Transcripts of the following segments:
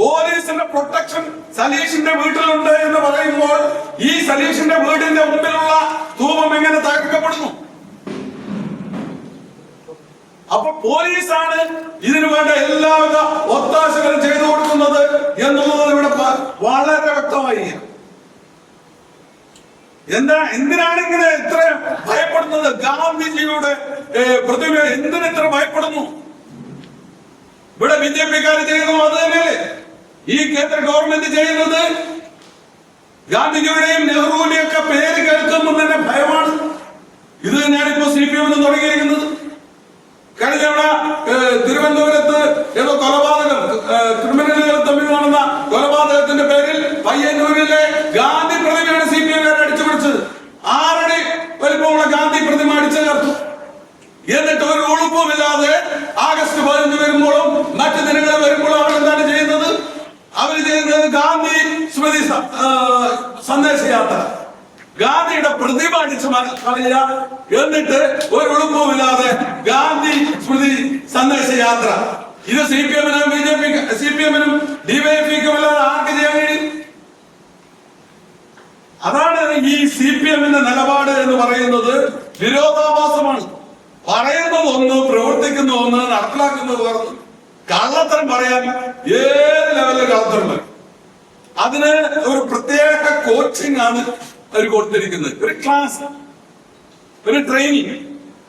പോലീസിന്റെ പ്രൊട്ടക്ഷൻ സലീഷിന്റെ വീട്ടിലുണ്ട് എന്ന് പറയുമ്പോൾ ഈ സലീഷിന്റെ വീടിന്റെ മുമ്പിലുള്ള ധൂപം എങ്ങനെ തകർക്കപ്പെടുന്നു? അപ്പൊ പോലീസാണ് ഇതിനു വേണ്ട എല്ലാവിധ ഒത്താശകളും ചെയ്തു കൊടുക്കുന്നത് എന്നുള്ളത് ഇവിടെ വളരെ വ്യക്തമായി. എന്താ എന്തിനാണ് ഇങ്ങനെ ഇത്ര ഭയപ്പെടുന്നത്? ഗാന്ധിജിയുടെ പ്രതിമ എന്തിന് ഇത്ര ഭയപ്പെടുന്നു? ഇവിടെ ബി ജെ പിക്കാർ ചെയ്യുന്നു അത് ഈ കേന്ദ്ര ഗവൺമെന്റ് ചെയ്യുന്നത് ഗാന്ധിജിയുടെയും നെഹ്റുവിന്റെയും ഒക്കെ പേര് കേൾക്കുമ്പോൾ തന്നെ ഭയമാണ്. ഇത് തന്നെയാണ് സി പി എമ്മിന് തുടങ്ങിയിരിക്കുന്നത്. കഴിഞ്ഞ തിരുവനന്തപുരത്ത് ഏതോ കൊലപാതകം ക്രിമിനലുകൾ തമ്മിൽ നടന്ന കൊലപാതകത്തിന്റെ പേരിൽ പയ്യന്നൂരിലെ ഗാന്ധി പ്രതിമയാണ് സി പി എംകാർ അടിച്ചു പിടിച്ചത് ആറടി വലിപ്പമുള്ള ഗാന്ധി പ്രതിമ അടിച്ചു ചേർത്തു എന്നിട്ട് ഒരു ഉളുപ്പുമില്ലാതെ ആഗസ്റ്റ് പതിനഞ്ച് വരുമ്പോഴും മറ്റു ദിനങ്ങൾ വരുമ്പോഴും അവർ എന്താണ് ചെയ്യുന്നത് അവർ ചെയ്യുന്നത് ഗാന്ധി സ്മൃതി സ- ആ, സന്ദേശയാത്ര. ഗാന്ധിയുടെ പ്രതിമ അടിച്ചു എന്നിട്ട് ഒരു ഉളുപ്പുമില്ലാതെ ഗാന്ധി സ്മൃതി സന്ദേശയാത്ര. ഇത് സി പി എമ്മിനും B J P C P എമ്മിനും ഡിവൈഎഫിക്കും അല്ലാതെ ആർക്ക് ചെയ്യാൻ കഴിയും? അതാണ് ഈ സി പി എമ്മിന്റെ നിലപാട് എന്ന് പറയുന്നത് വിരോധാഭാസമാണ്. പറയുന്നത് ഒന്ന് പ്രവർത്തിക്കുന്ന ഒന്ന് നടപ്പിലാക്കുന്നത് കള്ളത്തരം പറയാൻ ഏത് ലെവലിൽ കള്ളത്തരം പറയും അതിന് ഒരു പ്രത്യേക കോച്ചിങ് ആണ് അവർ കൊടുത്തിരിക്കുന്നത്. ഒരു ക്ലാസ് ഒരു ട്രെയിനിങ്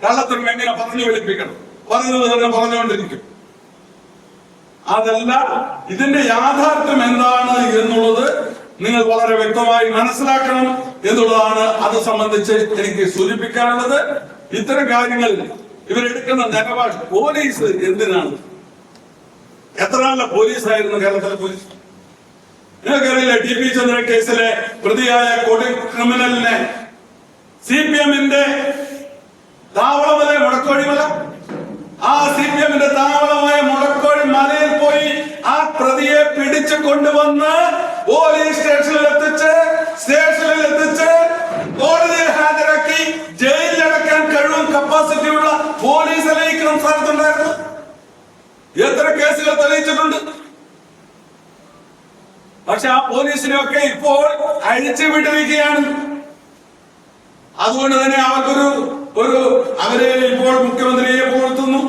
കള്ളത്തരം എങ്ങനെ പറഞ്ഞു വെളുപ്പിക്കണം. പറഞ്ഞത് തന്നെ പറഞ്ഞുകൊണ്ടിരിക്കും. അതല്ല ഇതിന്റെ യാഥാർത്ഥ്യം എന്താണ് എന്നുള്ളത് നിങ്ങൾ വളരെ വ്യക്തമായി മനസ്സിലാക്കണം എന്നുള്ളതാണ് അത് സംബന്ധിച്ച് എനിക്ക് സൂചിപ്പിക്കാനുള്ളത്. ഇത്തരം കാര്യങ്ങൾ ഇവരെടുക്കുന്ന നിലപാട് പോലീസ് എന്തിനാണ്? എത്ര നല്ല പോലീസായിരുന്നു കേരളത്തിലെ പോലീസ്? നിങ്ങൾക്കറിയില്ല ടി പി ചന്ദ്രൻ കേസിലെ പ്രതിയായ കൊടി ക്രിമിനലിനെ സി പി എമ്മിന്റെ താവളമല മുടക്കോഴി മല ആ സി പി എമ്മിന്റെ താവളമായ മുടക്കോഴി മലയിൽ പോയി ആ പ്രതിയെ പിടിച്ചു കൊണ്ടുവന്ന് പോലീസ് സ്റ്റേഷനിൽ എത്തിച്ച് സ്റ്റേഷനിൽ എത്തിച്ച് കോടതിയെ ഹാജരാക്കി ജയിലിലടക്കാൻ കഴിവും കപ്പാസിറ്റിയുള്ള പോലീസ് അലയിക്കണം സ്ഥലത്തുണ്ടായിരുന്നു. എത്ര കേസുകൾ തെളിയിച്ചിട്ടുണ്ട്? പക്ഷെ ആ പോലീസിനെയൊക്കെ ഇപ്പോൾ അഴിച്ചു വിട്ടിരിക്കുകയാണ്. അതുകൊണ്ട് തന്നെ അവർക്കൊരു ഒരു അവരെ ഇപ്പോൾ മുഖ്യമന്ത്രിയെ പുകഴ്ത്തുന്നു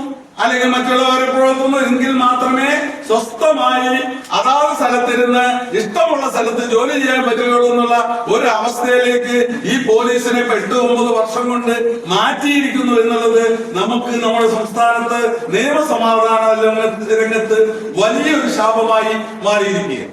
അല്ലെങ്കിൽ മറ്റുള്ളവരെ പുകഴ്ത്തുന്നു എങ്കിൽ മാത്രമേ സ്വസ്ഥമായി അതാത് സ്ഥലത്തിരുന്ന് ഇഷ്ടമുള്ള സ്ഥലത്ത് ജോലി ചെയ്യാൻ പറ്റുകയുള്ളൂ എന്നുള്ള ഒരു അവസ്ഥയിലേക്ക് ഈ പോലീസിനെ എട്ട് ഒമ്പത് വർഷം കൊണ്ട് മാറ്റിയിരിക്കുന്നു എന്നുള്ളത് നമുക്ക് നമ്മുടെ സംസ്ഥാനത്ത് നിയമസമാധാന രംഗത്ത് വലിയൊരു ശാപമായി മാറിയിരിക്കുകയാണ്.